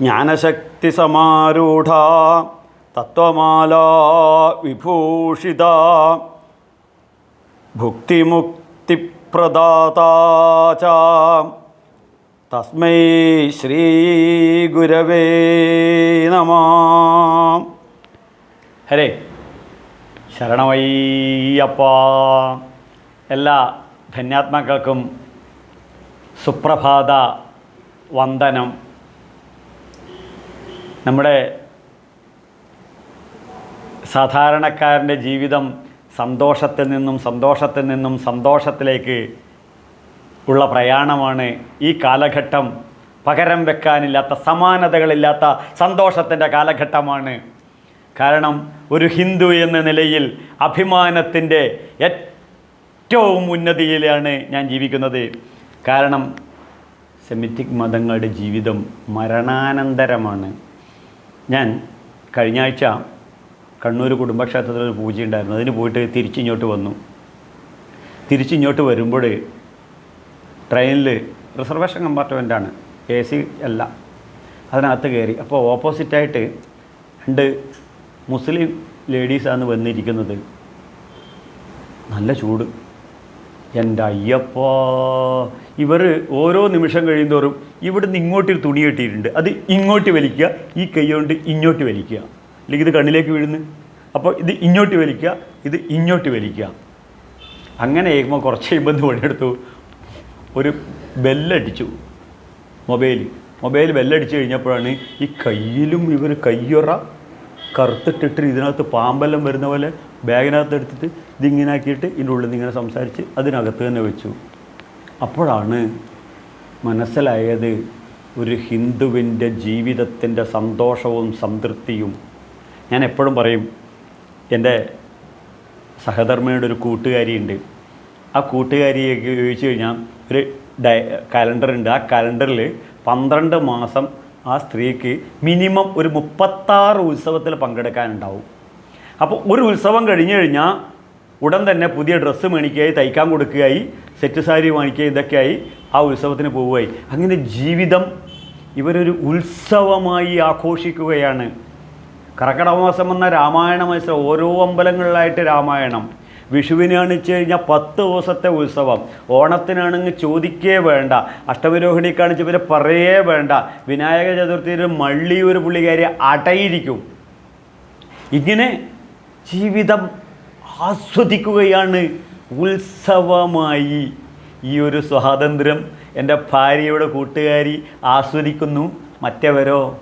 ജ്ഞാനശക്തിസമാരൂഢ തത്വമാല വിഭൂഷിത ഭുക്തിമുക്തിപ്രദാതാ ച. തസ്മൈ ശ്രീഗുരവേ നമ. ഹരേ. ശരണമയ്യപ്പ. എല്ലാ ധന്യാത്മാക്കൾക്കും സുപ്രഭാത വന്ദനം. നമ്മുടെ സാധാരണക്കാരന്റെ ജീവിതം സന്തോഷത്തിൽ നിന്നും സന്തോഷത്തിൽ നിന്നും സന്തോഷത്തിലേക്ക് ഉള്ള പ്രയാണമാണ് ഈ കാലഘട്ടം. പകരം വെക്കാനില്ലാത്ത സമാനതകളില്ലാത്ത സന്തോഷത്തിന്റെ കാലഘട്ടമാണ്. കാരണം ഒരു ഹിന്ദു എന്ന നിലയിൽ അഭിമാനത്തിന്റെ ഏറ്റവും ഉന്നതിയിലാണ് ഞാൻ ജീവിക്കുന്നത്. കാരണം സെമിറ്റിക് മതങ്ങളുടെ ജീവിതം മരണാനന്തരമാണ്. ഞാൻ കഴിഞ്ഞ ആഴ്ച കണ്ണൂർ കുടുംബക്ഷേത്രത്തിൽ ഒരു പൂജയുണ്ടായിരുന്നു. അതിന് പോയിട്ട് തിരിച്ചിങ്ങോട്ട് വന്നു. തിരിച്ചിങ്ങോട്ട് വരുമ്പോൾ ട്രെയിനിൽ റിസർവേഷൻ കമ്പാർട്ട്മെന്റാണ് എ സി അല്ല. അതിനകത്ത് കയറി. അപ്പോൾ ഓപ്പോസിറ്റായിട്ട് രണ്ട് മുസ്ലിം ലേഡീസാണ് വന്നിരിക്കുന്നത്. നല്ല ചൂട്. എന്റെ അയ്യപ്പോ. ഇവർ ഓരോ നിമിഷം കഴിയുന്തോറും ഇവിടുന്ന് ഇങ്ങോട്ട് തുണി കെട്ടിയിട്ടുണ്ട്. അത് ഇങ്ങോട്ട് വലിക്കുക ഈ കൈ കൊണ്ട് ഇങ്ങോട്ട് വലിക്കുക. അല്ലെങ്കിൽ ഇത് കണ്ണിലേക്ക് വീഴുന്നു. അപ്പോൾ ഇത് ഇങ്ങോട്ട് വലിക്കുക ഇത് ഇങ്ങോട്ട് വലിക്കുക. അങ്ങനെ ചെയ്യുമ്പോൾ കുറച്ച് കഴിയുമ്പോൾ പണിയെടുത്തു. ഒരു ബെല്ലടിച്ചു മൊബൈൽ മൊബൈൽ ബെല്ലടിച്ച് കഴിഞ്ഞപ്പോഴാണ് ഈ കയ്യിലും ഇവർ കയ്യൊറ കറുത്തിട്ടിട്ട് ഇതിനകത്ത് പാമ്പെല്ലാം വരുന്ന പോലെ ബാഗിനകത്ത് എടുത്തിട്ട് ഇതിങ്ങനെ ആക്കിയിട്ട് ഇതിന്റെ ഉള്ളിൽ നിന്ന് ഇങ്ങനെ സംസാരിച്ച് അതിനകത്ത് തന്നെ വെച്ചു. അപ്പോഴാണ് മനസ്സിലായത് ഒരു ഹിന്ദുവിന്റെ ജീവിതത്തിന്റെ സന്തോഷവും സംതൃപ്തിയും. ഞാൻ എപ്പോഴും പറയും എന്റെ സഹധർമ്മയുടെ ഒരു കൂട്ടുകാരിയുണ്ട്. ആ കൂട്ടുകാരിയെ ചോദിച്ചു കഴിഞ്ഞാൽ ഒരു ഡയ കലണ്ടർ ഉണ്ട് ആ കലണ്ടറിൽ പന്ത്രണ്ട് മാസം ആ സ്ത്രീക്ക് മിനിമം ഒരു മുപ്പത്താറ് ഉത്സവത്തിൽ പങ്കെടുക്കാനുണ്ടാവും. അപ്പോൾ ഒരു ഉത്സവം കഴിഞ്ഞു കഴിഞ്ഞാൽ ഉടൻ തന്നെ പുതിയ ഡ്രസ്സ് മേടിക്കുകയായി തയ്ക്കാൻ കൊടുക്കുകയായി സെറ്റ് സാരി വാങ്ങിക്കുകയായി ഇതൊക്കെയായി ആ ഉത്സവത്തിന് പോവുകയായി. അങ്ങനെ ജീവിതം ഇവരൊരു ഉത്സവമായി ആഘോഷിക്കുകയാണ്. കർക്കടമാസം മാസം വന്ന രാമായണ മത്സരം ഓരോ അമ്പലങ്ങളിലായിട്ട് രാമായണം. വിഷുവിനാണ് വെച്ച് കഴിഞ്ഞാൽ പത്ത് ദിവസത്തെ ഉത്സവം. ഓണത്തിനാണെങ്കിൽ ചോദിക്കേ വേണ്ട. അഷ്ടമിരോഹിണി കാണിച്ച് പിന്നെ പറയേ വേണ്ട. വിനായക ചതുർത്ഥിയിൽ മള്ളി ഒരു പുള്ളിക്കാരി അടയിരിക്കും. ഇങ്ങനെ ജീവിതം ആസ്വദിക്കുകയാണ് ഉത്സവമായി. ഈ ഒരു സ്വാതന്ത്ര്യം എന്റെ ഭാര്യയുടെ കൂട്ടുകാരി ആസ്വദിക്കുന്നു. മറ്റവരോ?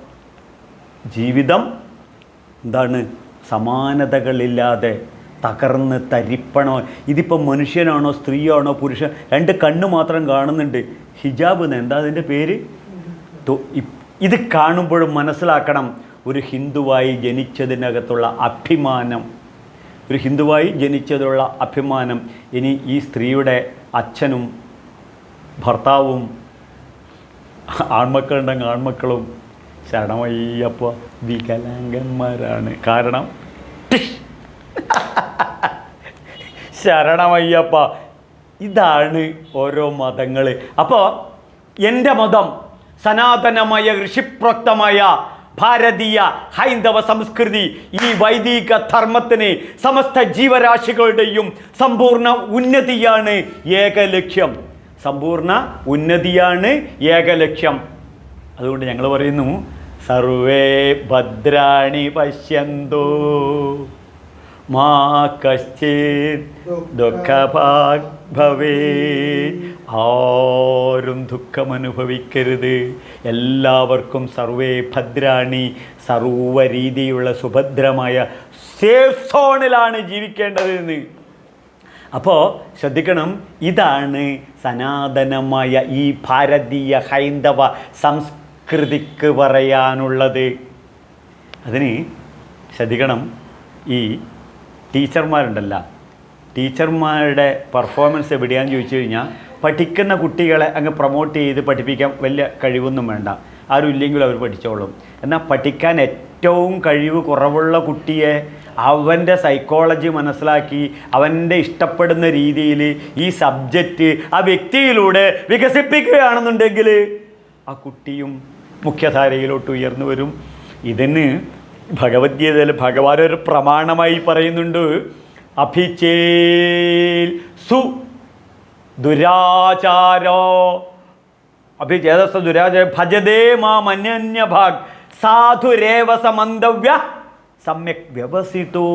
ജീവിതം എന്താണ്? സമാനതകളില്ലാതെ തകർന്ന് തരിപ്പണോ? ഇതിപ്പോൾ മനുഷ്യനാണോ സ്ത്രീയാണോ പുരുഷൻ രണ്ട് കണ്ണ് മാത്രം കാണുന്നുണ്ട്. ഹിജാബ് എന്ന് എന്താ അതിന്റെ പേര്? ഇത് കാണുമ്പോഴും മനസ്സിലാക്കണം. ഒരു ഹിന്ദുവായി ജനിച്ചതിനകത്തുള്ള അഭിമാനം. ഒരു ഹിന്ദുവായി ജനിച്ചതിലുള്ള അഭിമാനം ഇനി ഈ സ്ത്രീയുടെ അച്ഛനും ഭർത്താവും ആൺമക്കളുണ്ടെങ്കിൽ ആൺമക്കളും ശരണമയ്യപ്പ വികലാംഗന്മാരാണ് കാരണം. ശരണമയ്യപ്പ ഇതാണ് ഓരോ മതങ്ങൾ അപ്പോൾ എന്റെ മതം സനാതനമായ ഋഷിപ്രോക്തമായ ഭാരതീയ ഹൈന്ദവ സംസ്കൃതി ഈ വൈദിക ധർമ്മത്തിന് സമസ്ത ജീവരാശികളുടെയും സമ്പൂർണ ഉന്നതിയാണ് ഏകലക്ഷ്യം. സമ്പൂർണ ഉന്നതിയാണ് ഏകലക്ഷ്യം. അതുകൊണ്ട് ഞങ്ങൾ പറയുന്നു സർവേ ഭദ്രാണി പശ്യന്തോ മാ കശ്ചിത് ദുഃഖഭാഗ് ഭവേ ആരും ദുഃഖമനുഭവിക്കരുത്. എല്ലാവർക്കും സർവേ ഭദ്രാണി സർവ രീതിയുള്ള സുഭദ്രമായ സേഫ് സോണിലാണ് ജീവിക്കേണ്ടതെന്ന്. അപ്പോൾ ശ്രദ്ധിക്കണം ഇതാണ് സനാതനമായ ഈ ഭാരതീയ ഹൈന്ദവ സംസ്കൃതിക്ക് പറയാനുള്ളത്. അതിന് ശ്രദ്ധിക്കണം ഈ ടീച്ചർമാരുണ്ടല്ല. ടീച്ചർമാരുടെ പെർഫോമൻസ് എവിടെയാണെന്ന് ചോദിച്ചു കഴിഞ്ഞാൽ പഠിക്കുന്ന കുട്ടികളെ അങ്ങ് പ്രൊമോട്ട് ചെയ്ത് പഠിപ്പിക്കാൻ വലിയ കഴിവൊന്നും വേണ്ട. ആരും ഇല്ലെങ്കിലും അവർ പഠിച്ചോളും. എന്നാൽ പഠിക്കാൻ ഏറ്റവും കഴിവ് കുറവുള്ള കുട്ടിയെ അവന്റെ സൈക്കോളജി മനസ്സിലാക്കി അവന്റെ ഇഷ്ടപ്പെടുന്ന രീതിയിൽ ഈ സബ്ജക്റ്റ് ആ വ്യക്തിയിലൂടെ വികസിപ്പിക്കുകയാണെന്നുണ്ടെങ്കിൽ ആ കുട്ടിയും മുഖ്യധാരയിലോട്ട് ഉയർന്നു വരും. ഇതിന് ഭഗവത്ഗീതയിൽ ഭഗവാൻ ഒരു പ്രമാണമായി പറയുന്നുണ്ട് അഭിചേൽ സു ദുരാചാരോ? അഭിചേതസ് ദുരാചാര? ഭജതേ മാം അന്യന്യഭാഗ് സാധുരേവ സമ്യക് വ്യവസിതോ.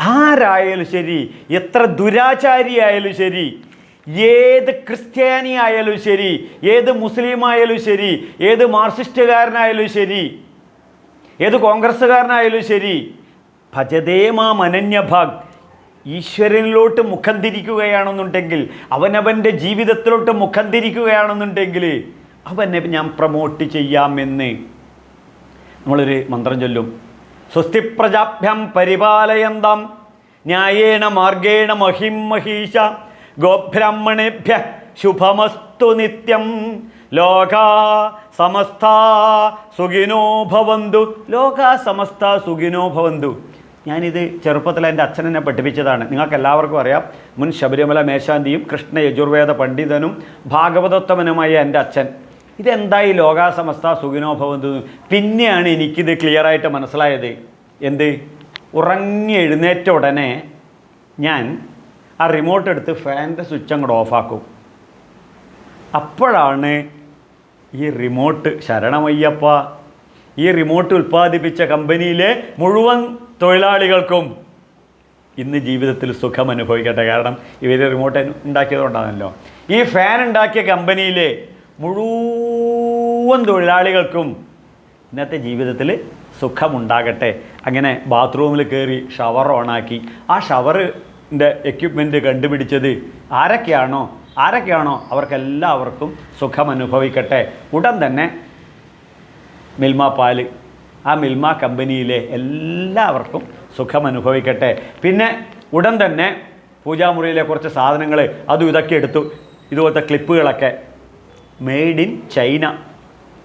ആരായാലും ശരി എത്ര ദുരാചാരിയായാലും ശരി ഏത് ക്രിസ്ത്യാനി ആയാലും ശരി ഏത് മുസ്ലിം ആയാലും ശരി ഏത് മാർക്സിസ്റ്റുകാരനായാലും ശരി ഏത് കോൺഗ്രസ്സുകാരനായാലും ശരി ഭജതേ മാം അനന്യഭാഗ് ഈശ്വരനിലോട്ട് മുഖം തിരിക്കുകയാണെന്നുണ്ടെങ്കിൽ അവനവന്റെ ജീവിതത്തിലോട്ട് മുഖം തിരിക്കുകയാണെന്നുണ്ടെങ്കിൽ അവനെ ഞാൻ പ്രൊമോട്ട് ചെയ്യാമെന്ന്. നമ്മളൊരു മന്ത്രം ചൊല്ലും. സ്വസ്തി പ്രജാഭ്യം പരിപാലയന്തം ന്യായേണ മാർഗേണ മഹിം മഹീഷ ഗോബ്രാഹ്മണേഭ്യ ശുഭമസ്തു നിത്യം. ലോക സമസ്ത സുഖിനോ ഭവന്തു. ലോക സമസ്ത സുഖിനോ ഭവന്തു. ഞാനിത് ചെറുപ്പത്തിൽ എന്റെ അച്ഛനെന്നെ പഠിപ്പിച്ചതാണ്. നിങ്ങൾക്ക് എല്ലാവർക്കും അറിയാം. മുൻ ശബരിമല മേശാന്തിയും കൃഷ്ണ യജുർവേദ പണ്ഡിതനും ഭാഗവതോത്തമനുമായ എന്റെ അച്ഛൻ. ഇതെന്തായി ലോകാസമസ്ത സുഖിനോഭവം ഭവന്തു പിന്നെയാണ് എനിക്കിത് ക്ലിയറായിട്ട് മനസ്സിലായത്. എന്ത്? ഉറങ്ങി എഴുന്നേറ്റ ഉടനെ ഞാൻ ആ റിമോട്ട് എടുത്ത് ഫാനിന്റെ സ്വിച്ച് അങ്ങോട്ട് ഓഫാക്കും അപ്പോഴാണ് ഈ റിമോട്ട് ശരണമയ്യപ്പ ഈ റിമോട്ട് ഉൽപ്പാദിപ്പിച്ച കമ്പനിയിലെ മുഴുവൻ തൊഴിലാളികൾക്കും ഇന്ന് ജീവിതത്തിൽ സുഖം അനുഭവിക്കട്ടെ കാരണം ഇവർ റിമോട്ട് ഉണ്ടാക്കിയതുകൊണ്ടാണല്ലോ. ഈ ഫാൻ ഉണ്ടാക്കിയ കമ്പനിയിലെ മുഴുവൻ തൊഴിലാളികൾക്കും ഇന്നത്തെ ജീവിതത്തിൽ സുഖമുണ്ടാകട്ടെ. അങ്ങനെ ബാത്റൂമിൽ കയറി ഷവർ ഓണാക്കി ആ ഷവറിന്റെ എക്യുപ്മെന്റ് കണ്ടുപിടിച്ചത് ആരൊക്കെയാണോ? ആരൊക്കെയാണോ? അവർക്കെല്ലാവർക്കും സുഖം അനുഭവിക്കട്ടെ. ഉടൻ തന്നെ മിൽമ പാൽ ആ മിൽമ കമ്പനിയിലെ എല്ലാവർക്കും സുഖം അനുഭവിക്കട്ടെ പിന്നെ ഉടൻ തന്നെ പൂജാമുറിയിലെ കുറച്ച് സാധനങ്ങൾ അതും ഇതൊക്കെ എടുത്തു. ഇതുപോലത്തെ ക്ലിപ്പുകളൊക്കെ. മെയ്ഡ് ഇൻ ചൈന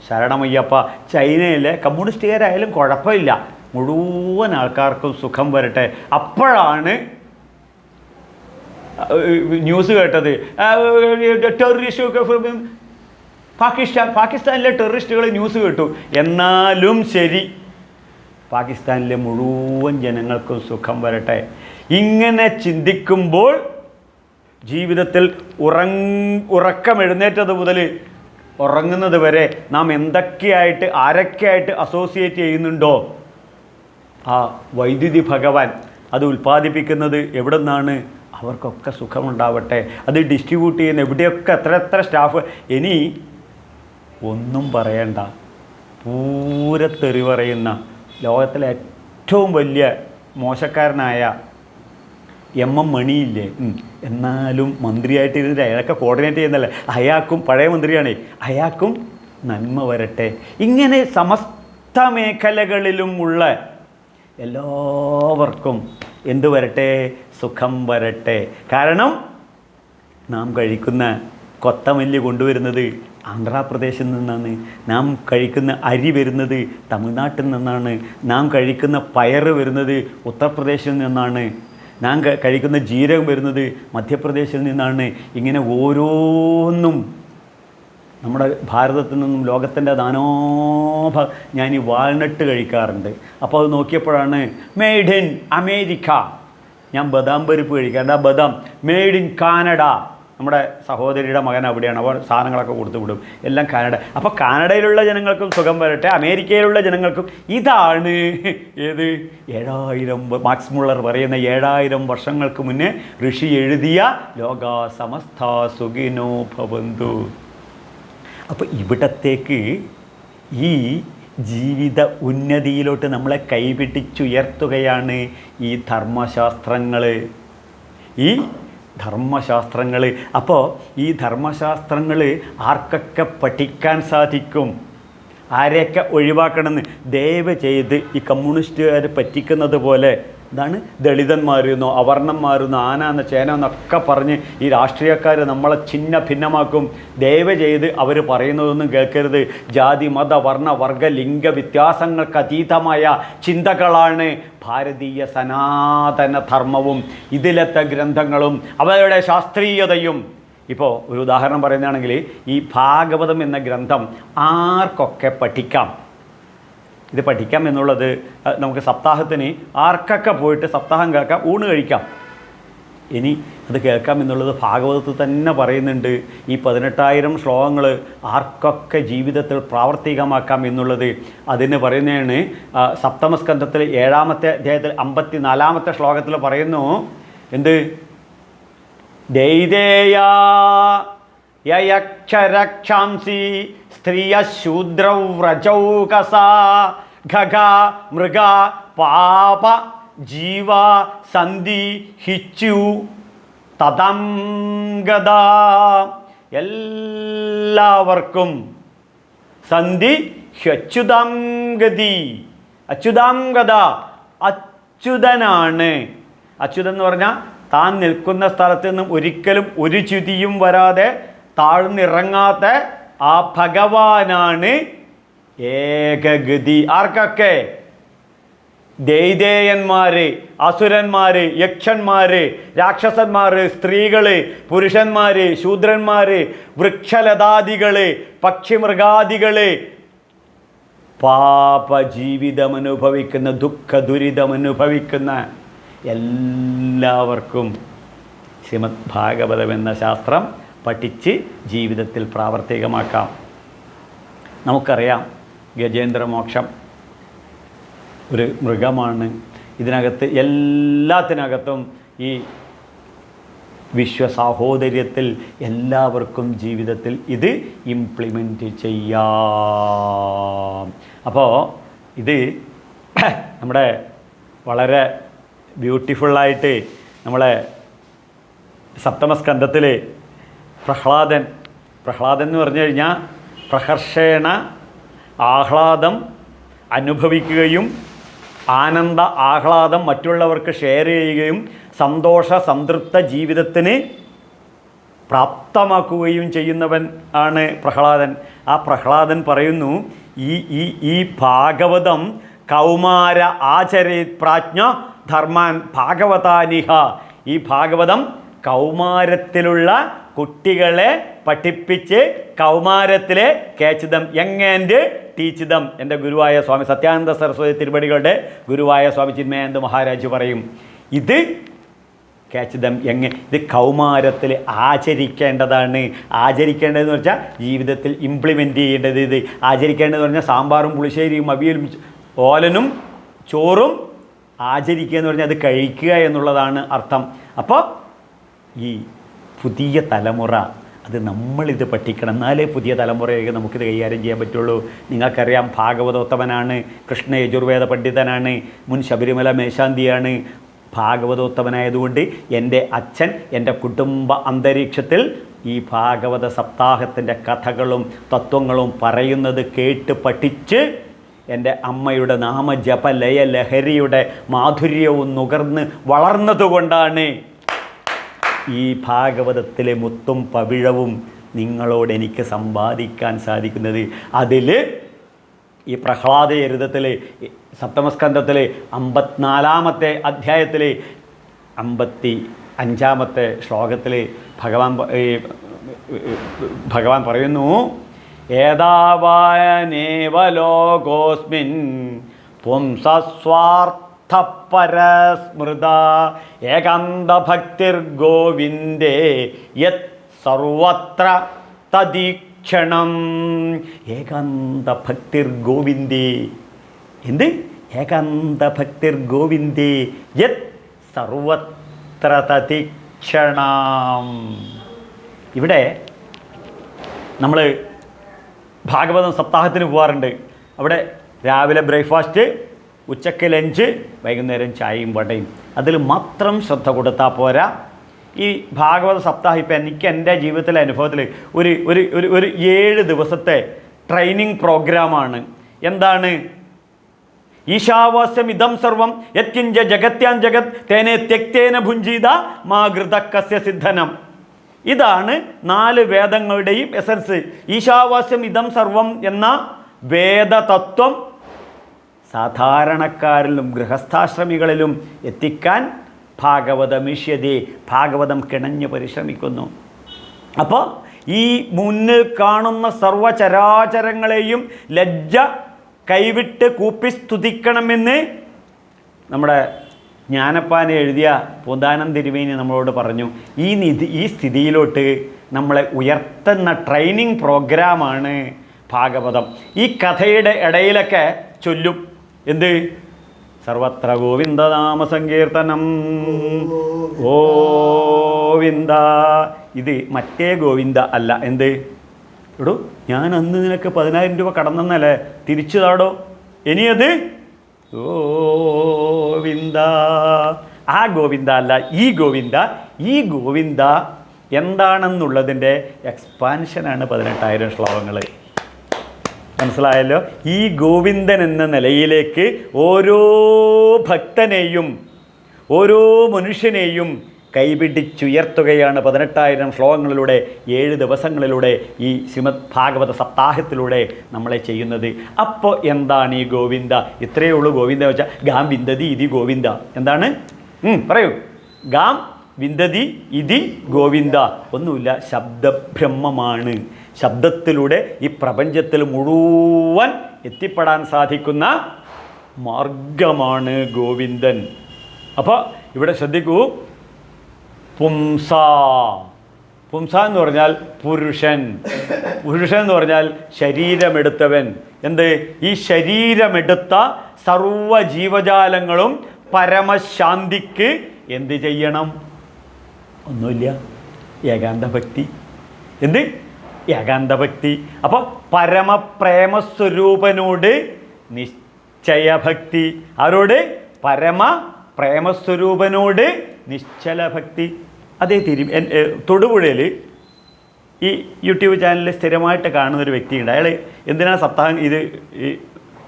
ശരണമയ്യപ്പ ചൈനയിലെ കമ്മ്യൂണിസ്റ്റുകാരായാലും കുഴപ്പമില്ല. മുഴുവൻ ആൾക്കാർക്കും സുഖം വരട്ടെ. അപ്പോഴാണ് ന്യൂസ് കേട്ടത്. ടെററിസ്റ്റ് പാകിസ്ഥാൻ പാകിസ്ഥാനിലെ ടെററിസ്റ്റുകൾ ന്യൂസ് കേട്ടു. എന്നാലും ശരി പാകിസ്ഥാനിലെ മുഴുവൻ ജനങ്ങൾക്കും സുഖം വരട്ടെ. ഇങ്ങനെ ചിന്തിക്കുമ്പോൾ ജീവിതത്തിൽ ഉറങ് ഉറക്കം എഴുന്നേറ്റത് മുതൽ ഉറങ്ങുന്നത് വരെ നാം എന്തൊക്കെയായിട്ട് ആരൊക്കെയായിട്ട് അസോസിയേറ്റ് ചെയ്യുന്നുണ്ടോ? ആ വൈദ്യുതി ഭഗവാൻ അത് ഉൽപ്പാദിപ്പിക്കുന്നത് എവിടെ നിന്നാണ് അവർക്കൊക്കെ സുഖമുണ്ടാവട്ടെ. അത് ഡിസ്ട്രിബ്യൂട്ട് ചെയ്യുന്ന എവിടെയൊക്കെ എത്ര എത്ര സ്റ്റാഫ് ഇനി ഒന്നും പറയണ്ട. പൂരത്തെറി പറയുന്ന ലോകത്തിലെ ഏറ്റവും വലിയ മോശക്കാരനായ എം എം മണിയില്ലേ? എന്നാലും മന്ത്രിയായിട്ട് ഇരുന്നിട്ട് അയാളൊക്കെ കോർഡിനേറ്റ് ചെയ്യുന്നല്ലേ അയാൾക്കും പഴയ മന്ത്രിയാണേ. അയാൾക്കും നന്മ വരട്ടെ. ഇങ്ങനെ സമസ്ത മേഖലകളിലും ഉള്ള എല്ലാവർക്കും എന്തു വരട്ടെ? സുഖം വരട്ടെ. കാരണം നാം കഴിക്കുന്ന കൊത്തമല്ലി കൊണ്ടുവരുന്നത് ആന്ധ്രാപ്രദേശിൽ നിന്നാണ് നാം കഴിക്കുന്ന അരി വരുന്നത് തമിഴ്നാട്ടിൽ നിന്നാണ്. നാം കഴിക്കുന്ന പയർ വരുന്നത് ഉത്തർപ്രദേശിൽ നിന്നാണ്. നാം കഴിക്കുന്ന ജീരകം വരുന്നത് മധ്യപ്രദേശിൽ നിന്നാണ്. ഇങ്ങനെ ഓരോന്നും നമ്മുടെ ഭാരതത്തിൽ നിന്നും ലോകത്തിന്റെ നാനോഭ ഞാൻ ഈ വാൾനട്ട് കഴിക്കാറുണ്ട്. അപ്പോൾ അത് നോക്കിയപ്പോഴാണ് മെയ്ഡ് ഇൻ അമേരിക്ക. ഞാൻ ബദാം പരിപ്പ് കഴിക്കാറുണ്ട്. ആ ബദാം മെയ്ഡ് ഇൻ കാനഡ. നമ്മുടെ സഹോദരിയുടെ മകൻ അവിടെയാണ്. അവർ സാധനങ്ങളൊക്കെ കൊടുത്തു വിടും. എല്ലാം കാനഡ. അപ്പോൾ കാനഡയിലുള്ള ജനങ്ങൾക്കും സുഖം വരട്ടെ. അമേരിക്കയിലുള്ള ജനങ്ങൾക്കും ഇതാണ് ഏത്? ഏഴായിരം മാക്സ് മുള്ളർ പറയുന്ന ഏഴായിരം വർഷങ്ങൾക്ക് മുന്നേ ഋഷി എഴുതിയ ലോക സമസ്ത സുഖിനോ ഭവന്തു. അപ്പോൾ ഇവിടത്തേക്ക് ഈ ജീവിത ഉന്നതിയിലോട്ട് നമ്മളെ കൈപിടിച്ചുയർത്തുകയാണ് ഈ ധർമ്മശാസ്ത്രങ്ങൾ ഈ ധർമ്മശാസ്ത്രങ്ങൾ അപ്പോൾ ഈ ധർമ്മശാസ്ത്രങ്ങൾ ആർക്കൊക്കെ പഠിക്കാൻ സാധിക്കും? ആരെയൊക്കെ ഒഴിവാക്കണമെന്ന് ദയവ് ചെയ്ത് ഈ കമ്മ്യൂണിസ്റ്റുകാർ പറ്റിക്കുന്നത് പോലെ ഇതാണ് ദളിതന്മാരെന്നോ അവർണന്മാരെന്നോ ആനാന്ന ചേന എന്നൊക്കെ പറഞ്ഞ് ഈ രാഷ്ട്രീയക്കാർ നമ്മളെ ചിഹ്ന ഭിന്നമാക്കും. ദയവ് ചെയ്ത് അവർ പറയുന്നതൊന്നും കേൾക്കരുത്. ജാതി മത വർണ വർഗ ലിംഗ വ്യത്യാസങ്ങൾക്ക് അതീതമായ ചിന്തകളാണ് ഭാരതീയ സനാതന ധർമ്മവും ഇതിലത്തെ ഗ്രന്ഥങ്ങളും അവരുടെ ശാസ്ത്രീയതയും. ഇപ്പോൾ ഒരു ഉദാഹരണം പറയുന്നതാണെങ്കിൽ ഈ ഭാഗവതം എന്ന ഗ്രന്ഥം ആർക്കൊക്കെ പഠിക്കാം? ഇത് പഠിക്കാം എന്നുള്ളത് നമുക്ക് സപ്താഹത്തിന് ആർക്കൊക്കെ പോയിട്ട് സപ്താഹം കേൾക്കാം ഊണ് കഴിക്കാം. ഇനി അത് കേൾക്കാം എന്നുള്ളത് ഭാഗവതത്തിൽ തന്നെ പറയുന്നുണ്ട്. ഈ പതിനെട്ടായിരം ശ്ലോകങ്ങൾ ആർക്കൊക്കെ ജീവിതത്തിൽ പ്രാവർത്തികമാക്കാം എന്നുള്ളത് അതിന് പറയുന്നതാണ്. സപ്തമസ്കന്ധത്തിൽ ഏഴാമത്തെ അധ്യായത്തിൽ അമ്പത്തി നാലാമത്തെ ശ്ലോകത്തിൽ പറയുന്നു എന്ത്? ദൈതേയാ യയക്ഷരക്ഷാംസി സ്ത്രീയ ശൂദ്രൗ വ്രജൗകസ ഖഗ മൃഗ പാപ ജീവ സന്ധി ഹിച്ചു തദംഗത എല്ലാവർക്കും സന്ധി ഹ്യച്യുതംഗതി അച്യുതാംഗത അച്യുതാം അച്യുതനാണ്. അച്യുതൻ എന്ന് പറഞ്ഞാൽ താൻ നിൽക്കുന്ന സ്ഥലത്ത് നിന്നും ഒരിക്കലും ഒരു ച്യുതിയും വരാതെ താഴ്ന്നിറങ്ങാത്ത ആ ഭഗവാനാണ് ഏകഗതി. ആർക്കൊക്കെ? ദൈതേയന്മാര് അസുരന്മാര് യക്ഷന്മാര് രാക്ഷസന്മാര് സ്ത്രീകൾ പുരുഷന്മാര് ശൂദ്രന്മാര് വൃക്ഷലതാദികൾ പക്ഷിമൃഗാദികൾ. പാപജീവിതം അനുഭവിക്കുന്ന ദുഃഖ ദുരിതം അനുഭവിക്കുന്ന എല്ലാവർക്കും ശ്രീമദ് ഭാഗവതം എന്ന ശാസ്ത്രം പഠിച്ച് ജീവിതത്തിൽ പ്രാവർത്തികമാക്കാം. നമുക്കറിയാം ഗജേന്ദ്രമോക്ഷം ഒരു മൃഗമാണ്. ഇതിനകത്ത് എല്ലാത്തിനകത്തും ഈ വിശ്വസാഹോദര്യത്തിൽ എല്ലാവർക്കും ജീവിതത്തിൽ ഇത് ഇംപ്ലിമെന്റ് ചെയ്യാം. അപ്പോൾ ഇത് നമ്മുടെ വളരെ ബ്യൂട്ടിഫുള്ളായിട്ട് നമ്മളെ സപ്തമസ്കന്ധത്തിൽ പ്രഹ്ലാദൻ. പ്രഹ്ലാദൻ എന്ന് പറഞ്ഞു കഴിഞ്ഞാൽ പ്രഹർഷേണ ആഹ്ലാദം അനുഭവിക്കുകയും ആനന്ദ ആഹ്ലാദം മറ്റുള്ളവർക്ക് ഷെയർ ചെയ്യുകയും സന്തോഷ സംതൃപ്ത ജീവിതത്തിന് പ്രാപ്തമാക്കുകയും ചെയ്യുന്നവൻ ആണ് പ്രഹ്ലാദൻ. ആ പ്രഹ്ലാദൻ പറയുന്നു ഈ ഈ ഈ ഭാഗവതം കൗമാര ആചരി പ്രാജ്ഞ ധർമാൻ ഭാഗവതാനിഹ. ഈ ഭാഗവതം കൗമാരത്തിലുള്ള കുട്ടികളെ പഠിപ്പിച്ച് കൗമാരത്തിലെ കേച്ചിതം. യങ് ആൻഡ് എന്റെ ഗുരുവായ സ്വാമി സത്യാനന്ദ സരസ്വതി തിരുപടികളുടെ ഗുരുവായ സ്വാമി ചിന്മയാനന്ദ മഹാരാജ് പറയും ഇത് ക്യാച്ച് ദം ഇത് കൗമാരത്തിൽ ആചരിക്കേണ്ടതാണ്. ആചരിക്കേണ്ടതെന്ന് വെച്ചാൽ ജീവിതത്തിൽ ഇംപ്ലിമെന്റ് ചെയ്യേണ്ടത് ഇത്. ആചരിക്കേണ്ടതെന്ന് പറഞ്ഞാൽ സാമ്പാറും പുളിശ്ശേരിയും അവിയലും ഓലനും ചോറും ആചരിക്കുക എന്ന് പറഞ്ഞാൽ അത് കഴിക്കുക എന്നുള്ളതാണ് അർത്ഥം. അപ്പോൾ ഈ പുതിയ തലമുറ അത് നമ്മളിത് പഠിക്കണം. എന്നാലേ പുതിയ തലമുറയിലേക്ക് നമുക്കിത് കൈകാര്യം ചെയ്യാൻ പറ്റുള്ളൂ. നിങ്ങൾക്കറിയാം ഭാഗവതോത്തമനാണ് കൃഷ്ണ യജുർവേദ പണ്ഡിതനാണ് മുൻ ശബരിമല മേശാന്തിയാണ് ഭാഗവതോത്തമനായതുകൊണ്ട് എന്റെ അച്ഛൻ എന്റെ കുടുംബ അന്തരീക്ഷത്തിൽ ഈ ഭാഗവത സപ്താഹത്തിന്റെ കഥകളും തത്വങ്ങളും പറയുന്നത് കേട്ട് പഠിച്ച് എന്റെ അമ്മയുടെ നാമജപ ലയ ലഹരിയുടെ മാധുര്യവും നുകർന്ന് വളർന്നതുകൊണ്ടാണ് ഈ ഭാഗവതത്തിലെ മുത്തും പവിഴവും നിങ്ങളോട് എനിക്ക് സമ്പാദിക്കാൻ സാധിക്കുന്നത്. അതിൽ ഈ പ്രഹ്ലാദ ചരിതത്തിലെ സപ്തമസ്കന്ധത്തിലെ അമ്പത്തിനാലാമത്തെ അധ്യായത്തിലെ അമ്പത്തി അഞ്ചാമത്തെ ശ്ലോകത്തിൽ ഭഗവാൻ ഭഗവാൻ പറയുന്നു ഏതാവാനേവ ലോകോസ്മിൻ പുംസസ്വാർത്ഥപരസ്മൃത ഏകാന്തഭക്തിർഗോവിന്ദേ യത് സർവത്ര തദീക്ഷണം. ഏകാന്തഭക്തിർഗോവിന്ദേ എന്ത്? ഏകാന്തഭക്തിർഗോവിന്ദേ യത് സർവത്ര തദീക്ഷണം. ഇവിടെ നമ്മൾ ഭാഗവതം സപ്താഹത്തിന് പോകാറുണ്ട് അവിടെ രാവിലെ ബ്രേക്ക്ഫാസ്റ്റ് ഉച്ചയ്ക്ക് ലഞ്ച് വൈകുന്നേരം ചായയും വടയും. അതിൽ മാത്രം ശ്രദ്ധ കൊടുത്താൽ പോരാ. ഈ ഭാഗവത സപ്താഹം ഇപ്പം എനിക്ക് എന്റെ ജീവിതത്തിലെ അനുഭവത്തിൽ ഒരു ഒരു ഒരു ഒരു ഏഴ് ദിവസത്തെ ട്രെയിനിങ് പ്രോഗ്രാമാണ് എന്താണ്? ഈശാവാസ്യം ഇതം സർവം യത്യഞ്ച ജഗത്യാൻ ജഗത് തേനെ തെക്തേന ഭുഞ്ചീത മാ ഘൃതക്കസ്യ സിദ്ധനം. ഇതാണ് നാല് വേദങ്ങളുടെയും എസൻസ് ഈശാവാസ്യം ഇതം സർവം എന്ന വേദതത്വം സാധാരണക്കാരിലും ഗൃഹസ്ഥാശ്രമികളിലും എത്തിക്കാൻ ഭാഗവതമിഷ്യതേ ഭാഗവതം കിണഞ്ഞു പരിശ്രമിക്കുന്നു. അപ്പോൾ ഈ മുന്നിൽ കാണുന്ന സർവചരാചരങ്ങളെയും ലജ്ജ കൈവിട്ട് കൂപ്പി സ്തുതിക്കണമെന്ന് നമ്മുടെ ജ്ഞാനപ്പാനെ എഴുതിയ പൂന്താനം തിരുവേനി നമ്മളോട് പറഞ്ഞു. ഈ നിധി ഈ സ്ഥിതിയിലോട്ട് നമ്മളെ ഉയർത്തുന്ന ട്രെയിനിങ് പ്രോഗ്രാമാണ് ഭാഗവതം. ഈ കഥയുടെ ഇടയിലൊക്കെ ചൊല്ലും. എന്ത്? സർവത്ര ഗോവിന്ദനാമ സങ്കീർത്തനം ഗോവിന്ദ. ഇത് മറ്റേ ഗോവിന്ദ അല്ല. എന്ത്? എടോ ഞാൻ അന്ന് നിനക്ക് പതിനായിരം രൂപ കടന്നെന്നല്ലേ തിരിച്ചു താടോ. ഇനിയത് ഗോവിന്ദ. ആ ഗോവിന്ദ അല്ല. ഈ ഗോവിന്ദ ഈ ഗോവിന്ദ എന്താണെന്നുള്ളതിന്റെ എക്സ്പാൻഷനാണ് പതിനെട്ടായിരം ശ്ലോകങ്ങൾ. മനസ്സിലായല്ലോ? ഈ ഗോവിന്ദൻ എന്ന നിലയിലേക്ക് ഓരോ ഭക്തനെയും ഓരോ മനുഷ്യനെയും കൈപിടിച്ചുയർത്തുകയാണ് പതിനെട്ടായിരം ശ്ലോകങ്ങളിലൂടെ ഏഴ് ദിവസങ്ങളിലൂടെ ഈ ശ്രീമദ് ഭാഗവത സപ്താഹത്തിലൂടെ നമ്മളെ ചെയ്യുന്നത്. അപ്പോൾ എന്താണ് ഈ ഗോവിന്ദ? ഇത്രയേ ഉള്ളൂ ഗോവിന്ദ വെച്ചാൽ ഗാം വിന്ദതി ഇതി ഗോവിന്ദ. എന്താണ്? പറയൂ. ഗാം വിന്ദതി ഇതി ഗോവിന്ദ. ഒന്നുമില്ല ശബ്ദബ്രഹ്മമാണ്. ശബ്ദത്തിലൂടെ ഈ പ്രപഞ്ചത്തിൽ മുഴുവൻ എത്തിപ്പെടാൻ സാധിക്കുന്ന മാർഗമാണ് ഗോവിന്ദൻ. അപ്പോൾ ഇവിടെ ശ്രദ്ധിക്കൂ. പുംസ. പുംസ എന്ന് പറഞ്ഞാൽ പുരുഷൻ. പുരുഷൻ എന്ന് പറഞ്ഞാൽ ശരീരമെടുത്തവൻ. എന്ത്? ഈ ശരീരമെടുത്ത സർവ ജീവജാലങ്ങളും പരമശാന്തിക്ക് എന്ത് ചെയ്യണം? ഒന്നുമില്ല. ഏകാന്ത ഭക്തി എന്ത്? ഏകാന്ത ഭക്തി അപ്പോൾ പരമപ്രേമസ്വരൂപനോട് നിശ്ചയഭക്തി. ആരോട്? പരമ പ്രേമസ്വരൂപനോട് നിശ്ചല ഭക്തി അതേ തിരി തൊടുപുഴയിൽ ഈ യൂട്യൂബ് ചാനലിൽ സ്ഥിരമായിട്ട് കാണുന്ന ഒരു വ്യക്തിയുണ്ട്. അയാൾ എന്തിനാണ് സപ്താഹം ഇത് ഈ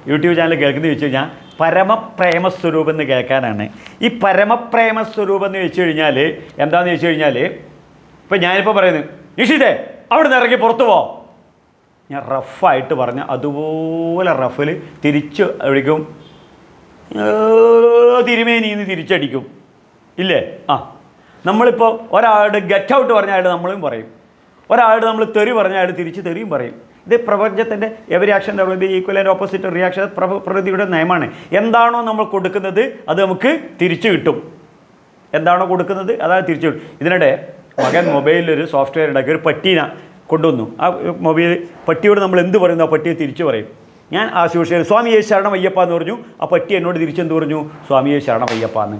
യൂട്യൂബ് ചാനൽ കേൾക്കുന്നത് ചോദിച്ചു കഴിഞ്ഞാൽ പരമപ്രേമസ്വരൂപം എന്ന് കേൾക്കാനാണ്. ഈ പരമപ്രേമസ്വരൂപം എന്ന് വെച്ച് കഴിഞ്ഞാൽ എന്താണെന്ന് ചോദിച്ചു കഴിഞ്ഞാൽ ഇപ്പം ഞാനിപ്പോൾ പറയുന്നത് നിഷിതേ അവിടെ നിന്ന് ഇറങ്ങി പുറത്തു പോ. ഞാൻ റഫായിട്ട് പറഞ്ഞ അതുപോലെ റഫിൽ തിരിച്ച് എവിടേക്കും തിരുമേനിന്ന് തിരിച്ചടിക്കും. ഇല്ലേ? ആ. നമ്മളിപ്പോൾ ഒരാളുടെ ഗെറ്റ് ഔട്ട് പറഞ്ഞ അയാൾ നമ്മളും പറയും. ഒരാളുടെ നമ്മൾ തെറി പറഞ്ഞ അയാൾ തിരിച്ച് തെറിയും പറയും. ഇത് പ്രപഞ്ചത്തിന്റെ every action equal and opposite reaction പ്രകൃതിയുടെ നയമാണ്. എന്താണോ നമ്മൾ കൊടുക്കുന്നത് അത് നമുക്ക് തിരിച്ചു കിട്ടും. എന്താണോ കൊടുക്കുന്നത് അതാണ് തിരിച്ചു കിട്ടും. ഇതിനിടെ മകൻ മൊബൈലിൽ ഒരു സോഫ്റ്റ്വെയർ ഉണ്ടാക്കി ഒരു പട്ടീന കൊണ്ടുവന്നു. ആ മൊബൈൽ പട്ടിയോട് നമ്മൾ എന്ത് പറയുന്നു? ആ പട്ടിയെ തിരിച്ചു പറയും. ഞാൻ ആ സ്വാമി സ്വാമിയെ ശരണം അയ്യപ്പ എന്ന് പറഞ്ഞു. ആ പട്ടി എന്നോട് തിരിച്ചെന്ത് പറഞ്ഞു? സ്വാമിയെ ശരണം അയ്യപ്പ എന്ന്.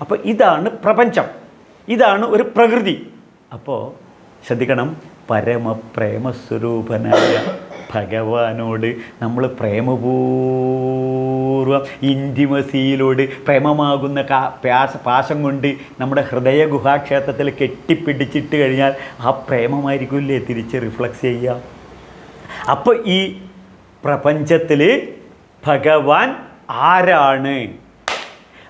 അപ്പോൾ ഇതാണ് പ്രപഞ്ചം. ഇതാണ് ഒരു പ്രകൃതി. അപ്പോൾ ശ്രദ്ധിക്കണം. പരമപ്രേമസ്വരൂപനായ ഭഗവാനോട് നമ്മൾ പ്രേമപൂർവം ഇന്റിമസിയിലോട് പ്രേമമാകുന്ന കാ പാശ പാശം കൊണ്ട് നമ്മുടെ ഹൃദയ ഗുഹാക്ഷേത്രത്തിൽ കെട്ടിപ്പിടിച്ചിട്ട് കഴിഞ്ഞാൽ ആ പ്രേമമായിരിക്കില്ലേ തിരിച്ച് റിഫ്ലക്സ് ചെയ്യുക? അപ്പോൾ ഈ പ്രപഞ്ചത്തിൽ ഭഗവാൻ ആരാണ്?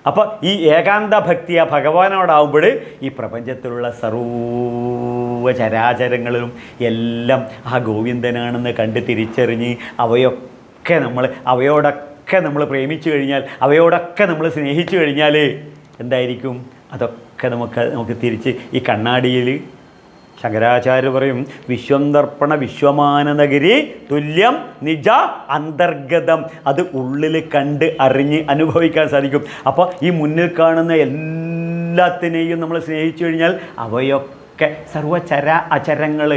അപ്പോൾ ഈ ഏകാന്ത ഭക്തി ആ ഭഗവാനോടാവുമ്പോൾ ഈ പ്രപഞ്ചത്തിലുള്ള സർവ ചരാചരങ്ങളിലും എല്ലാം ആ ഗോവിന്ദനാണെന്ന് കണ്ട് തിരിച്ചറിഞ്ഞ് അവയൊക്കെ നമ്മൾ അവയോടൊക്കെ നമ്മൾ പ്രേമിച്ചു കഴിഞ്ഞാൽ അവയോടൊക്കെ നമ്മൾ സ്നേഹിച്ചു കഴിഞ്ഞാൽ എന്തായിരിക്കും? അതൊക്കെ നമുക്ക് നമുക്ക് തിരിച്ച് ഈ കണ്ണാടിയിൽ ശങ്കരാചാര്യ പറയും വിശ്വം ദർപ്പണ വിശ്വമാനനഗരി തുല്യം നിജ അന്തർഗതം. അത് ഉള്ളിൽ കണ്ട് അറിഞ്ഞ് അനുഭവിക്കാൻ സാധിക്കും. അപ്പോൾ ഈ മുന്നിൽ കാണുന്ന എല്ലാത്തിനെയും നമ്മൾ സ്നേഹിച്ചു കഴിഞ്ഞാൽ അവയൊക്കെ സർവചര അചരങ്ങൾ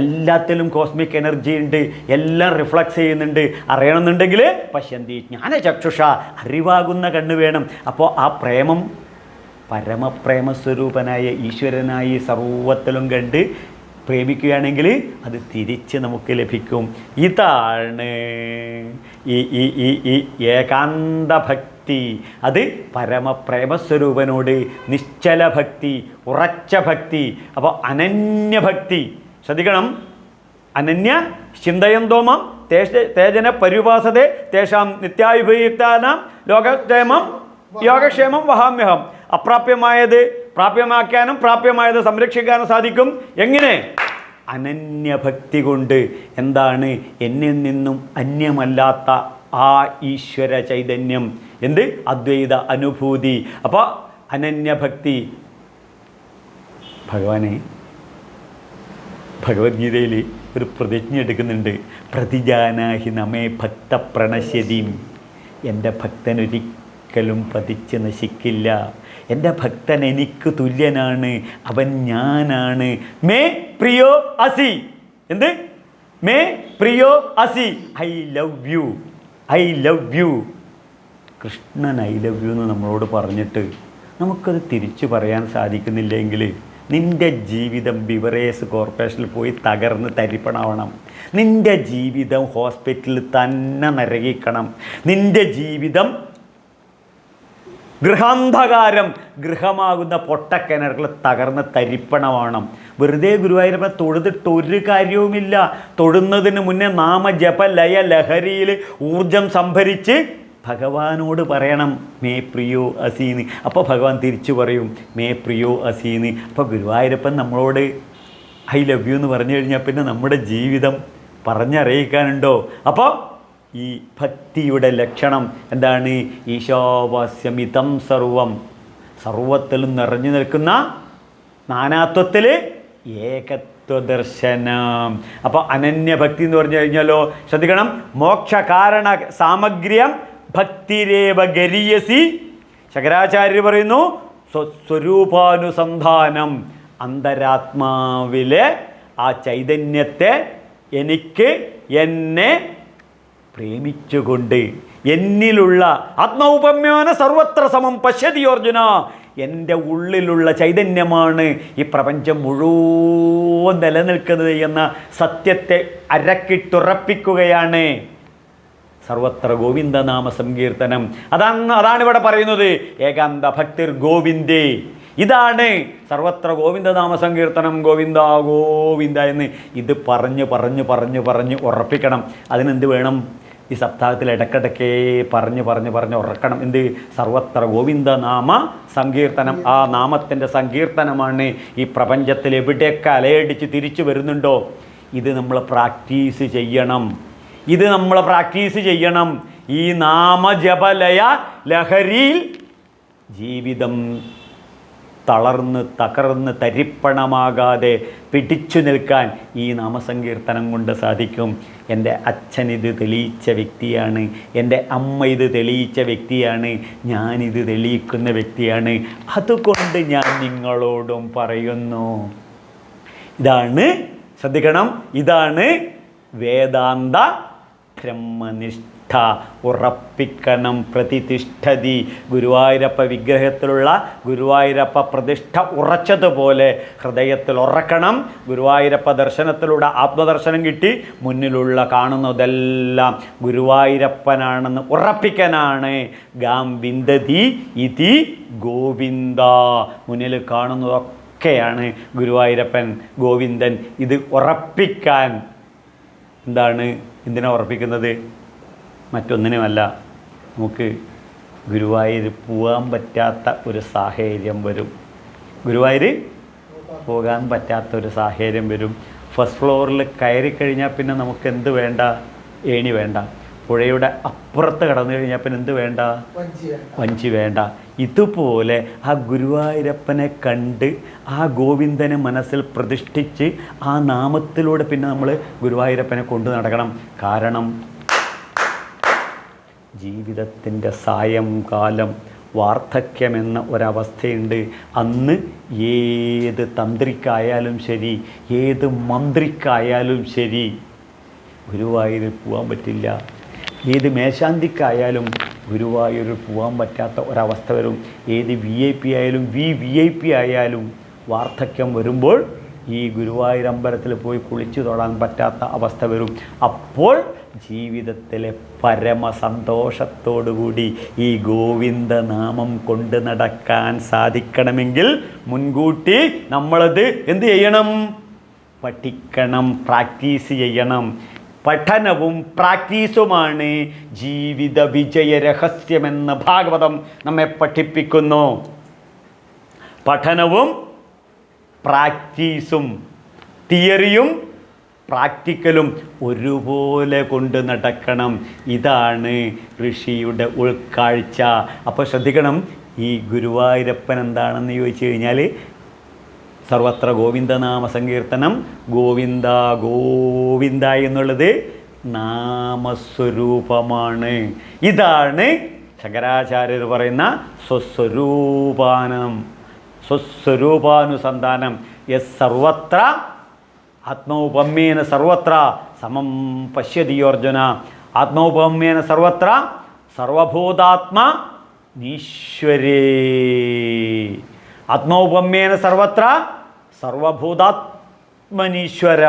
എല്ലാത്തിലും കോസ്മിക് എനർജി ഉണ്ട് എല്ലാം റിഫ്ലക്സ് ചെയ്യുന്നുണ്ട്. അറിയണമെന്നുണ്ടെങ്കിൽ പശ്യന്തി ജ്ഞാനചക്ഷുഷ അറിവാകുന്ന കണ്ണ് വേണം. അപ്പോൾ ആ പ്രേമം പരമപ്രേമസ്വരൂപനായ ഈശ്വരനായി സർവത്തിലും കണ്ട് പ്രേമിക്കുകയാണെങ്കിൽ അത് തിരിച്ച് നമുക്ക് ലഭിക്കും. ഇതാണ് ഈ ഈ ഈ ഈ ഏകാന്ത ഭക്തി അത് പരമപ്രേമസ്വരൂപനോട് നിശ്ചല ഭക്തി ഉറച്ച ഭക്തി അപ്പോൾ അനന്യഭക്തി. ശ്രദ്ധിക്കണം. അനന്യ ചിന്തയന്തോമം തേജ തേജന പര്യുപാസതേ തേഷാം നിത്യായുപയുക്താനാം ലോകക്ഷേമം യോഗക്ഷേമം വഹാമ്യഹം. അപ്രാപ്യമായത് പ്രാപ്യമാക്കാനും പ്രാപ്യമായത് സംരക്ഷിക്കാനും സാധിക്കും. എങ്ങനെ? അനന്യഭക്തി കൊണ്ട്. എന്താണ്? എന്നിൽ നിന്നും അന്യമല്ലാത്ത ആ ഈശ്വര ചൈതന്യം. എന്ത്? അദ്വൈത അനുഭൂതി. അപ്പോൾ അനന്യഭക്തി. ഭഗവാനെ ഭഗവത്ഗീതയിൽ ഒരു പ്രതിജ്ഞ എടുക്കുന്നുണ്ട്. പ്രതിജാനാഹി നമേ ഭക്ത പ്രണശ്യതീം എന്റെ ഭക്തനൊരിക്കലും പതിച്ച് നശിക്കില്ല. എന്റെ ഭക്തൻ എനിക്ക് തുല്യനാണ് അവൻ ഞാനാണ്. മേ പ്രിയോ അസി. എന്ത്? മേ പ്രിയോ അസി. I love you. I love you. Krishnan I love you എന്ന് നമ്മളോട് പറഞ്ഞിട്ട് നമുക്കത് തിരിച്ചു പറയാൻ സാധിക്കുന്നില്ലെങ്കിൽ നിന്റെ ജീവിതം ബിവറേസ് കോർപ്പറേഷനിൽ പോയി തകർന്ന് തരിപ്പണാവണം. നിന്റെ ജീവിതം ഹോസ്പിറ്റലിൽ തന്നെ നരകിക്കണം. നിന്റെ ജീവിതം ഗൃഹാന്ധകാരം. ഗൃഹമാകുന്ന പൊട്ടക്കിണറുകൾ തകർന്ന് തരിപ്പണമാണ് വെറുതെ ഗുരുവായൂരപ്പ തൊഴുതിട്ട് ഒരു കാര്യവുമില്ല. തൊഴുന്നതിന് മുന്നേ നാമജപ ലയ ലഹരിയിൽ ഊർജം സംഭരിച്ച് ഭഗവാനോട് പറയണം മേ പ്രിയോ അസീന്ന് അപ്പോൾ ഭഗവാൻ തിരിച്ചു പറയും മേ പ്രിയോ അസീന്ന് അപ്പോൾ ഗുരുവായൂരപ്പൻ നമ്മളോട് ഐ ലവ് യു എന്ന് പറഞ്ഞു കഴിഞ്ഞാൽ പിന്നെ നമ്മുടെ ജീവിതം പറഞ്ഞറിയിക്കാനുണ്ടോ? അപ്പോൾ ഈ ഭക്തിയുടെ ലക്ഷണം എന്താണ്? ഈശോവാസ്യമിതം സർവം. സർവത്തിലും നിറഞ്ഞു നിൽക്കുന്ന നാനാത്വത്തിൽ ഏകത്വ ദർശനം അപ്പോൾ അനന്യഭക്തി എന്ന് പറഞ്ഞു കഴിഞ്ഞാലോ ശ്രദ്ധിക്കണം. മോക്ഷകാരണ സാമഗ്ര്യം ഭക്തിരേവ ഗരീയസി. ശങ്കരാചാര്യർ പറയുന്നു സ്വസ്വരൂപാനുസന്ധാനം അന്തരാത്മാവിലെ ആ ചൈതന്യത്തെ എനിക്ക് എന്നെ പ്രേമിച്ചുകൊണ്ട് എന്നിലുള്ള ആത്മൗപമ്യോന സർവത്ര സമം പശ്യതി അർജുന. എന്റെ ഉള്ളിലുള്ള ചൈതന്യമാണ് ഈ പ്രപഞ്ചം മുഴുവൻ നിലനിൽക്കുന്നത് എന്ന സത്യത്തെ അരക്കിട്ടുറപ്പിക്കുകയാണ്. സർവത്ര ഗോവിന്ദനാമ സങ്കീർത്തനം. അതാണ് അതാണ് ഇവിടെ പറയുന്നത്. ഏകാന്ത ഭക്തിർ ഗോവിന്ദേ. ഇതാണ് സർവത്ര ഗോവിന്ദനാമ സങ്കീർത്തനം. ഗോവിന്ദ ഗോവിന്ദ എന്ന് ഇത് പറഞ്ഞ് പറഞ്ഞ് പറഞ്ഞ് പറഞ്ഞ് ഉറപ്പിക്കണം. അതിനെന്ത് വേണം? ഈ സപ്താഹത്തിൽ ഇടക്കിടക്കേ പറഞ്ഞ് പറഞ്ഞ് പറഞ്ഞ് ഉറക്കണം. എന്ത്? സർവത്ര ഗോവിന്ദനാമ സങ്കീർത്തനം. ആ നാമത്തിന്റെ സങ്കീർത്തനമാണ് ഈ പ്രപഞ്ചത്തിൽ എവിടെയൊക്കെ അലയടിച്ച് തിരിച്ചു വരുന്നുണ്ടോ? ഇത് നമ്മൾ പ്രാക്ടീസ് ചെയ്യണം. ഇത് നമ്മൾ പ്രാക്ടീസ് ചെയ്യണം. ഈ നാമജപലയ ലഹരിയിൽ ജീവിതം തളർന്ന് തകർന്ന് തരിപ്പണമാകാതെ പിടിച്ചു നിൽക്കാൻ ഈ നാമസങ്കീർത്തനം കൊണ്ട് സാധിക്കും. എന്റെ അച്ഛൻ ഇത് തെളിയിച്ച വ്യക്തിയാണ്. എന്റെ അമ്മ ഇത് തെളിയിച്ച വ്യക്തിയാണ്. ഞാനിത് തെളിയിക്കുന്ന വ്യക്തിയാണ്. അതുകൊണ്ട് ഞാൻ നിങ്ങളോടും പറയുന്നു. ഇതാണ് ശ്രദ്ധിക്കണം. ഇതാണ് വേദാന്ത ബ്രഹ്മനിഷ്ഠ ഉറപ്പിക്കണം പ്രതിതിഷ്ഠതി ഗുരുവായൂരപ്പ വിഗ്രഹത്തിലുള്ള ഗുരുവായൂരപ്പ പ്രതിഷ്ഠ ഉറച്ചതുപോലെ ഹൃദയത്തിൽ ഉറക്കണം. ഗുരുവായൂരപ്പ ദർശനത്തിലൂടെ ആത്മദർശനം കിട്ടി. മുന്നിലുള്ള കാണുന്നതെല്ലാം ഗുരുവായൂരപ്പനാണെന്ന് ഉറപ്പിക്കാനാണ്. ഗാം വിന്ദതി ഇതി ഗോവിന്ദ. മുന്നിൽ കാണുന്നതൊക്കെയാണ് ഗുരുവായൂരപ്പൻ ഗോവിന്ദൻ ഇത് ഉറപ്പിക്കാൻ എന്താണ് എന്തിനാ ഉറപ്പിക്കുന്നത്? മറ്റൊന്നിനുമല്ല നമുക്ക് ഗുരുവായൂർ പോകാൻ പറ്റാത്ത ഒരു സാഹചര്യം വരും. ഗുരുവായൂർ പോകാൻ പറ്റാത്ത ഒരു സാഹചര്യം വരും. ഫസ്റ്റ് ഫ്ലോറിൽ കയറി കഴിഞ്ഞാൽ പിന്നെ നമുക്ക് എന്ത് വേണ്ട? ഏണി വേണ്ട. പുഴയുടെ അപ്പുറത്ത് കടന്നു കഴിഞ്ഞാൽ പിന്നെ എന്ത് വേണ്ട? വഞ്ചി വേണ്ട. ഇതുപോലെ ആ ഗുരുവായൂരപ്പനെ കണ്ട് ആ ഗോവിന്ദനെ മനസ്സിൽ പ്രതിഷ്ഠിച്ച് ആ നാമത്തിലൂടെ പിന്നെ നമ്മൾ ഗുരുവായൂരപ്പനെ കൊണ്ടു നടക്കണം. കാരണം ജീവിതത്തിന്റെ സായംകാലം വാർദ്ധക്യമെന്ന ഒരവസ്ഥയുണ്ട്. അന്ന് ഏത് തന്ത്രിക്കായാലും ശരി ഏത് മന്ത്രിക്കായാലും ശരി ഗുരുവായൂരിൽ പോകാൻ പറ്റില്ല. ഏത് മേശാന്തിക്കായാലും ഗുരുവായൂരിൽ പോകാൻ പറ്റാത്ത ഒരവസ്ഥ വരും. ഏത് വി ഐ പി ആയാലും വി വി ഐ പി ആയാലും വാർദ്ധക്യം വരുമ്പോൾ ഈ ഗുരുവായൂർ അമ്പലത്തിൽ പോയി കുളിച്ചു തൊടാൻ പറ്റാത്ത അവസ്ഥ വരും. അപ്പോൾ ജീവിതത്തിലെ പരമസന്തോഷത്തോടുകൂടി ഈ ഗോവിന്ദ നാമം കൊണ്ട് നടക്കാൻ സാധിക്കണമെങ്കിൽ മുൻകൂട്ടി നമ്മളത് എന്ത് ചെയ്യണം? പഠിക്കണം പ്രാക്ടീസ് ചെയ്യണം. പഠനവും പ്രാക്ടീസുമാണ് ജീവിത വിജയ രഹസ്യമെന്ന് ഭാഗവതം നമ്മെ പഠിപ്പിക്കുന്നു. പഠനവും പ്രാക്ടീസും തിയറിയും പ്രാക്ടിക്കലും ഒരുപോലെ കൊണ്ട് നടക്കണം. ഇതാണ് ഋഷിയുടെ ഉൾക്കാഴ്ച. അപ്പോൾ ശ്രദ്ധിക്കണം ഈ ഗുരുവായൂരപ്പൻ എന്താണെന്ന് ചോദിച്ചു കഴിഞ്ഞാൽ സർവത്ര ഗോവിന്ദനാമ സങ്കീർത്തനം ഗോവിന്ദ ഗോവിന്ദ എന്നുള്ളത് നാമസ്വരൂപമാണ്. ഇതാണ് ശങ്കരാചാര്യർ പറയുന്ന സ്വസ്വരൂപാനം. സ്വസ്വരൂപാനുസന്ധാനം. യസ് സർവത്ര ആത്മൗപമ്യേന സർവത്ര സമം പശ്യതിയോർജുന ആത്മൗപമ്യേന സർവത്ര സർവഭൂതാത്മ നീശ്വരേ. ആത്മൗപമ്യേന സർവത്ര സർവഭൂതാത്മനീശ്വര.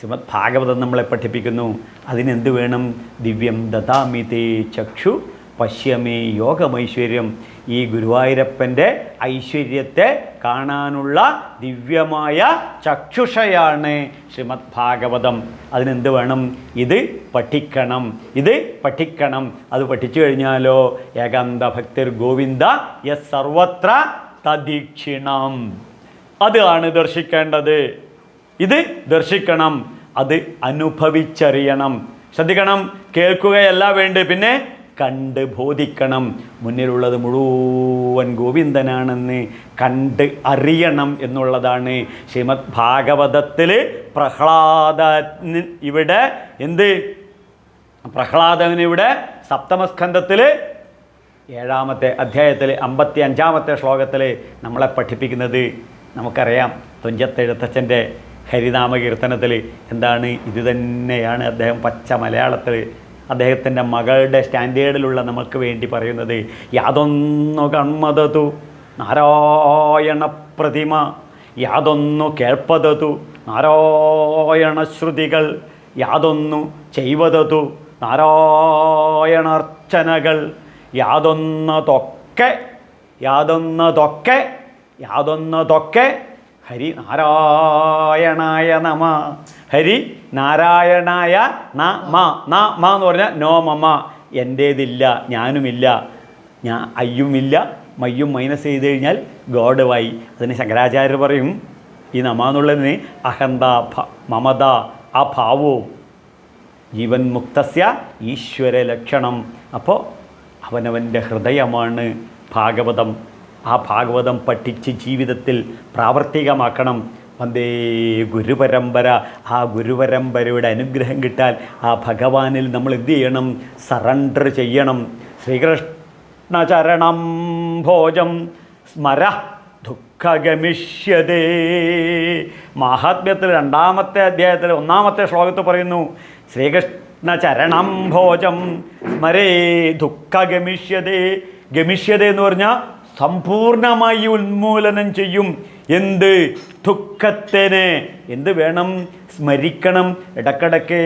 ശ്രീമദ് ഭാഗവതം നമ്മളെ പഠിപ്പിക്കുന്നു. അതിനെന്ത് വേണം? ദിവ്യം ദദാമിതേ ചക്ഷു. പശ്യമേ യോഗമൈശ്വര്യം. ഈ ഗുരുവായൂരപ്പന്റെ ഐശ്വര്യത്തെ കാണാനുള്ള ദിവ്യമായ ചക്ഷുഷയാണ് ശ്രീമദ് ഭാഗവതം അതിനെന്ത് വേണം? ഇത് പഠിക്കണം. ഇത് പഠിക്കണം. അത് പഠിച്ചു കഴിഞ്ഞാലോ? ഏകാന്ത ഭക്തിർ ഗോവിന്ദ യസ് സർവത്ര തദീക്ഷിണം. അതാണ് ദർശിക്കേണ്ടത്. ഇത് ദർശിക്കണം. അത് അനുഭവിച്ചറിയണം. ശ്രദ്ധിക്കണം. കേൾക്കുകയല്ല വേണ്ട. പിന്നെ കണ്ട് ബോധിക്കണം. മുന്നിലുള്ളത് മുഴുവൻ ഗോവിന്ദനാണെന്ന് കണ്ട് അറിയണം എന്നുള്ളതാണ്. ശ്രീമദ് ഭാഗവതത്തിൽ പ്രഹ്ലാദ ഇവിടെ എന്ത്? പ്രഹ്ലാദനിവിടെ സപ്തമസ്കന്ധത്തിൽ ഏഴാമത്തെ അധ്യായത്തിൽ അമ്പത്തി അഞ്ചാമത്തെ ശ്ലോകത്തിൽ നമ്മളെ പഠിപ്പിക്കുന്നത് നമുക്കറിയാം. തുഞ്ചത്തെഴുത്തച്ഛന്റെ ഹരിനാമ കീർത്തനത്തിൽ എന്താണ്? ഇത് തന്നെയാണ് അദ്ദേഹം പച്ച മലയാളത്തിൽ അദ്ദേഹത്തിന്റെ മകളുടെ സ്റ്റാൻഡേർഡിലുള്ള നമുക്ക് വേണ്ടി പറയുന്നത്. യാതൊന്നു കൺമതതു നാരായണ പ്രതിമ യാതൊന്നു കേൾപ്പതതു നാരായണ ശ്രുതികൾ യാതൊന്നു ചെയ്വതതു നാരായണാർച്ചനകൾ യാതൊന്നതൊക്കെ യാതൊന്നതൊക്കെ യാതൊന്നതൊക്കെ. ഹരി നാരായണായ നമ. ഹരി നാരായണായ ന മ ന മ എന്ന് പറഞ്ഞാൽ നോ മമ. എന്റേതില്ല ഞാനുമില്ല ഞാൻ അയ്യുമില്ല. മയ്യും മൈനസ് ചെയ്ത് കഴിഞ്ഞാൽ ഗോഡ് വായി അതിന് ശങ്കരാചാര്യർ പറയും ഈ നമ എന്നുള്ളതിന് അഹന്ത മമത ഭാവവും ജീവൻ മുക്തസ്യ ഈശ്വര ലക്ഷണം അപ്പോൾ അവനവന്റെ ഹൃദയമാണ് ഭാഗവതം. ആ ഭാഗവതം പഠിച്ച് ജീവിതത്തിൽ പ്രാവർത്തികമാക്കണം. വന്ദേ ഗുരുപരമ്പര. ആ ഗുരുപരമ്പരയുടെ അനുഗ്രഹം കിട്ടാൻ ആ ഭഗവാനിൽ നമ്മൾ എന്ത് ചെയ്യണം? സറണ്ടർ ചെയ്യണം. ശ്രീകൃഷ്ണചരണം ഭോജം. സ്മര. ദുഃഖഗമിഷ്യതേ. മഹാത്മ്യത്തിൽ രണ്ടാമത്തെ അധ്യായത്തിൽ ഒന്നാമത്തെ ശ്ലോകത്ത് പറയുന്നു ശ്രീകൃഷ്ണ ചരണം ഭോജം. സ്മരേ ദുഃഖ ഗമിഷ്യതേ എന്ന് പറഞ്ഞാൽ സമ്പൂർണമായി ഉന്മൂലനം ചെയ്യും. എന്ത്? ദുഃഖത്തിന്. എന്ത് വേണം? സ്മരിക്കണം. ഇടക്കിടക്ക്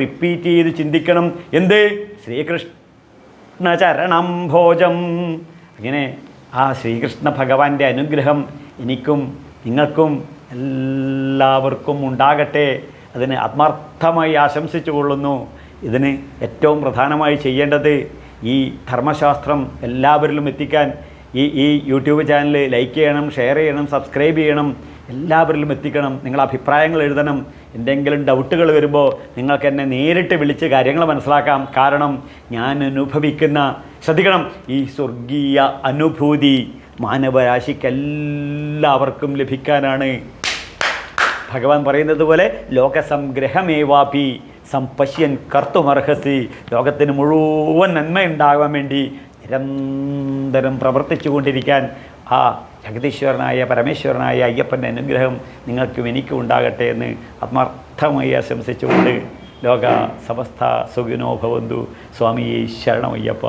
റിപ്പീറ്റ് ചെയ്ത് ചിന്തിക്കണം. എന്ത്? ശ്രീകൃഷ്ണ ചരണം ഭോജം. അങ്ങനെ ആ ശ്രീകൃഷ്ണ ഭഗവാന്റെ അനുഗ്രഹം എനിക്കും നിങ്ങൾക്കും എല്ലാവർക്കും ഉണ്ടാകട്ടെ. അതിന് ആത്മാർത്ഥമായി ആശംസിച്ചു കൊള്ളുന്നു. ഇതിന് ഏറ്റവും പ്രധാനമായി ചെയ്യേണ്ടത് ഈ ധർമ്മശാസ്ത്രം എല്ലാവരിലും എത്തിക്കാൻ ഈ ഈ യൂട്യൂബ് ചാനൽ ലൈക്ക് ചെയ്യണം ഷെയർ ചെയ്യണം സബ്സ്ക്രൈബ് ചെയ്യണം. എല്ലാവരിലും എത്തിക്കണം. നിങ്ങളുടെ അഭിപ്രായങ്ങൾ എഴുതണം. എന്തെങ്കിലും ഡൗട്ടുകൾ വരുമ്പോൾ നിങ്ങൾക്ക് എന്നെ നേരിട്ട് വിളിച്ച് കാര്യങ്ങൾ മനസ്സിലാക്കാം. കാരണം ഞാൻ അനുഭവിക്കുന്ന ശ്രദ്ധിക്കണം ഈ സ്വർഗീയ അനുഭൂതി മാനവരാശിക്കെല്ലാവർക്കും ലഭിക്കാനാണ്. ഭഗവാൻ പറയുന്നത് പോലെ ലോകസംഗ്രഹമേവാപി സംപശ്യൻ കർത്തുമർഹസി. ലോകത്തിന് മുഴുവൻ നന്മയുണ്ടാകാൻ വേണ്ടി നിരന്തരം പ്രവർത്തിച്ചു കൊണ്ടിരിക്കാൻ ആ ജഗതീശ്വരനായ പരമേശ്വരനായ അയ്യപ്പന്റെ അനുഗ്രഹം നിങ്ങൾക്കും എനിക്കും ഉണ്ടാകട്ടെ എന്ന് ആത്മാർത്ഥമായി ആശംസിച്ചുകൊണ്ട് ലോക സമസ്ത സുഖിനോ ഭവന്തു. സ്വാമിയെ ശരണമയ്യപ്പ.